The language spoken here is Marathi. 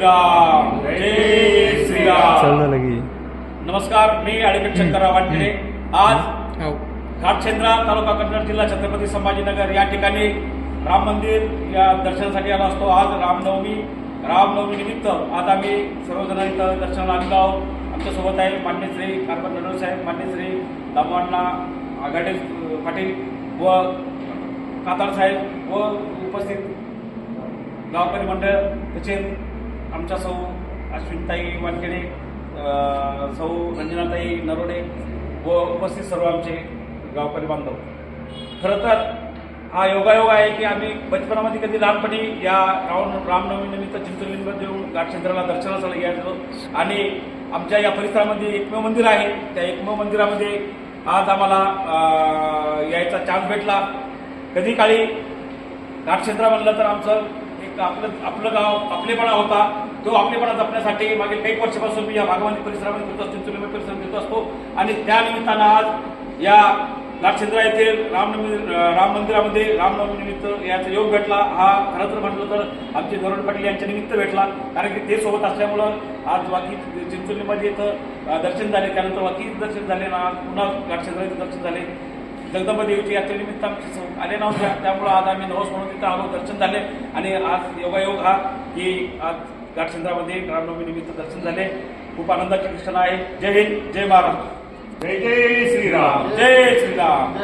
श्रीराम जय श्रीराम. चल लगी. नमस्कार मी ॲडव्होकेट शंकरराव वानखेडे आज हो. घाटशेंद्रा तालुका कन्नड जिल्हा छत्रपती संभाजीनगर या ठिकाणी राम मंदिर या दर्शनासाठी आलो असतो. आज रामनवमी रामनवमी निमित्त आज आम्ही सर्वजण इथं दर्शनाला आलेलो आहोत. आमच्यासोबत आहे मान्य श्री कारभार नडोळ साहेब मान्य श्री दामवांना आघाडे पाटील व कातार साहेब व उपस्थित गावकरी मंडळ तसेच आमच्या सौ अश्विनताई वानखेडे सौ रंजनाताई नरोडे व उपस्थित सर्व आमचे गावकरी बांधव. खरं तर हा योगायोग आहे की आम्ही बचपनामध्ये कधी लहानपणी या राम रामनवमीनिमित्त चिंचोलीमध्ये येऊन घाटचंद्राला दर्शनासाठी घ्यायचो आणि आमच्या या परिसरामध्ये एकमेव मंदिर आहे. त्या एकमेव मंदिरामध्ये आज आम्हाला यायचा चान्स भेटला. कधी काळी घाटक्षेत्र म्हणलं तर आमचं एक आपलं आपलं गाव आपलेपणा होता. तो आपलेपणा जपण्यासाठी मागील काही वर्षापासून मी या भागवंती परिसरामध्ये फिरतो असतो चिंचोली परिसरात घेत असतो. आणि त्या निमित्तानं आज या घाटक्षेत्रा येथे रामनवमी राम मंदिरामध्ये रामनवमी निमित्त याचा योग भेटला. हा खरं तर म्हटलं तर आमचे धोरण पाटील यांच्या निमित्त भेटला. कारण की ते सोबत असल्यामुळं आज वाकी चिंचोलीमध्ये इथं दर्शन झाले. त्यानंतर वाकी दर्शन झाले ना आज पुन्हा घाटक्षेत्राचे दर्शन झाले. जगदंबा देवीची यात्रेनिमित्त आमची सौ- आले नव्हत्या त्यामुळं आज आम्ही नवस म्हणून तिथं आलो दर्शन झाले. आणि आज योगायोग हा की आज घाटचंद्रामध्ये रामनवमी निमित्त दर्शन झाले. खूप आनंदाची क्षण आहे. जय हिंद जय महाराष्ट्र. जय जय श्रीराम. जय श्रीराम.